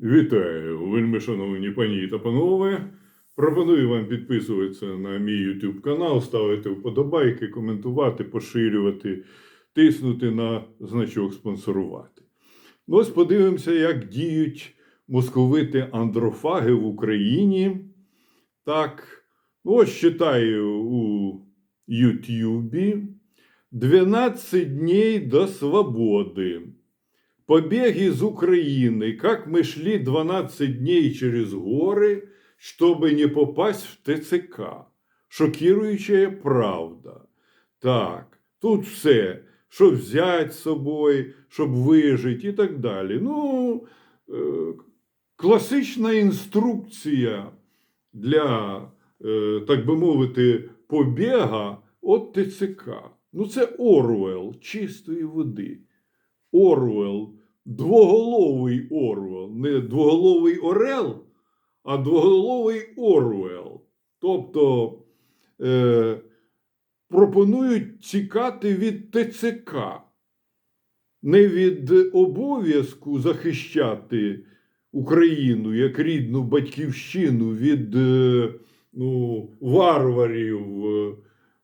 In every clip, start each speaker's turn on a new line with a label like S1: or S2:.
S1: Вітаю, вельми шановні пані та панове. Пропоную вам підписуватися на мій YouTube канал, ставити вподобайки, коментувати, поширювати, тиснути на значок спонсорувати. Ну, ось подивимося, як діють московити андрофаги в Україні. Так, ну, ось читаю у Ютубі 12 днів до свободи Побег из Украины, как мы шли 12 дней через горы, чтобы не попасть в ТЦК. Шокируюча правда. Так, тут все, що взяти з собою, щоб вижити і так далі. Ну, е, класична інструкція для, е, так би мовити, побіга от ТЦК. Ну, це Орвел чистої води. Орвел, двоголовий Орвел, не двоголовий Орел, а двоголовий Орвел. Тобто е, пропонують тікати від ТЦК, не від обов'язку захищати Україну як рідну батьківщину від е, ну, варварів, е,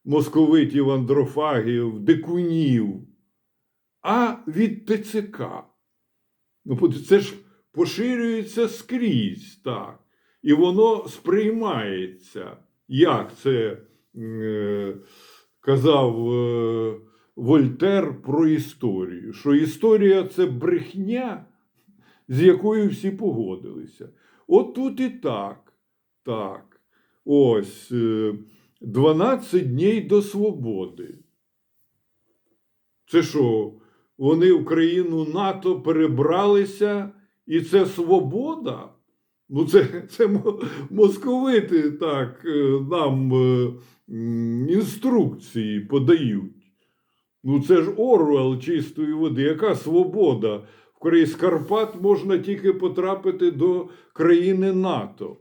S1: московитів, андрофагів, дикунів а від ТЦК. Ну, це ж поширюється скрізь, так. І воно сприймається, як це е, казав е, Вольтер про історію. Що історія це брехня, з якою всі погодилися. От тут і так. Так. Ось е, 12 днів до свободи. Це що? Вони в країну НАТО перебралися, і це свобода. Ну, це це московити так е, нам е, інструкції подають. Ну, це ж Орвел чистої води. Яка свобода? Краї Карпат можна тільки потрапити до країни НАТО.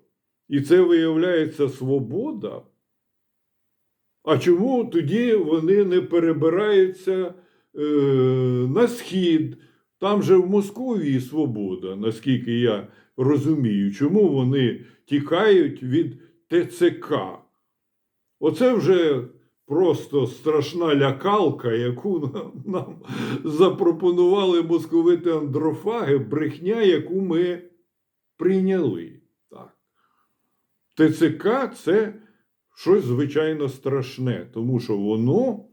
S1: І це виявляється свобода. А чому тоді вони не перебираються е, на схід? Там же в Московії свобода, наскільки я розумію, чому вони тікають від ТЦК. Оце вже просто страшна лякалка, яку нам, нам запропонували московити андрофаги, брехня, яку ми прийняли. Так. ТЦК це щось звичайно страшне, тому що воно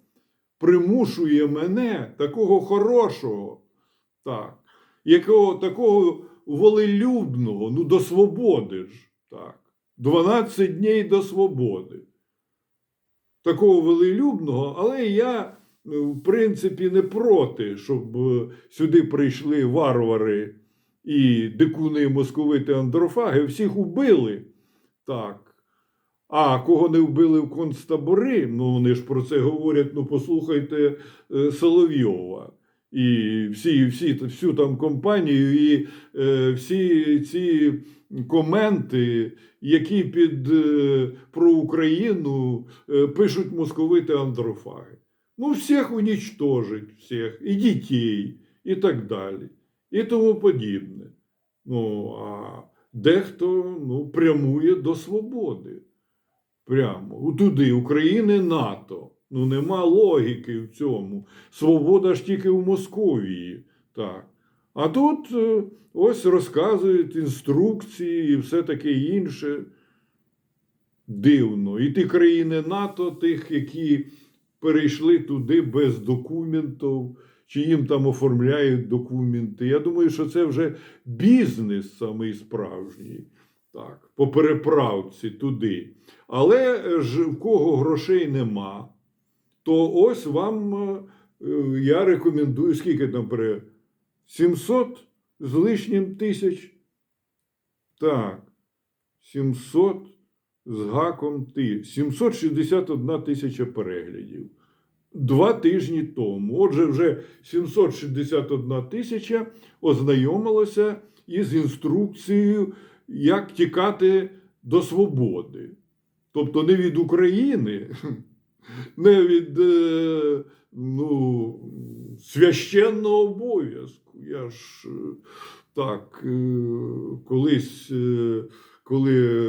S1: примушує мене, такого хорошого, так, якого такого волелюбного, ну до свободи ж. так, 12 днів до свободи. Такого волелюбного, але я, ну, в принципі, не проти, щоб е, сюди прийшли варвари і дикуни московити андрофаги, всіх убили. Так. А кого не вбили в концтабори, ну вони ж про це говорять, ну послухайте е, Соловйова. І всі, всі, всю там компанію, і е, всі ці коменти, які під е, про Україну е, пишуть московити андрофаги. Ну, всіх унічтожить, всіх, і дітей, і так далі, і тому подібне. Ну, а дехто ну, прямує до свободи прямо туди, України, НАТО. Ну нема логіки в цьому. Свобода ж тільки в Московії. Так. А тут е, ось розказують інструкції і все таке інше. Дивно. І ті країни НАТО, тих, які перейшли туди без документів, чи їм там оформляють документи. Я думаю, що це вже бізнес самий справжній. Так, по переправці туди. Але ж в кого грошей нема, то ось вам е, я рекомендую, скільки там пере 700 з лишнім тисяч. Так, 700 з гаком ти. 761 тисяча переглядів. Два тижні тому. Отже, вже 761 тисяча ознайомилася із інструкцією, як тікати до свободи. Тобто не від України, не від е, ну, священного обов'язку. Я ж е, Так, е, колись, коли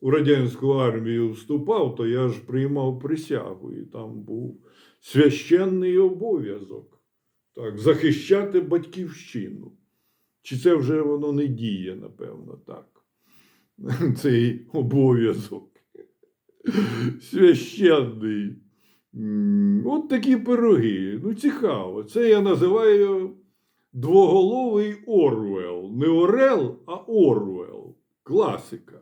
S1: у радянську армію вступав, то я ж приймав присягу, і там був священний обов'язок так, захищати батьківщину. Чи це вже воно не діє, напевно, так. Цей обов'язок. Священний. От такі пироги. Ну, цікаво. Це я називаю двоголовий Орвел. Не Орел, а Орвел. Класика.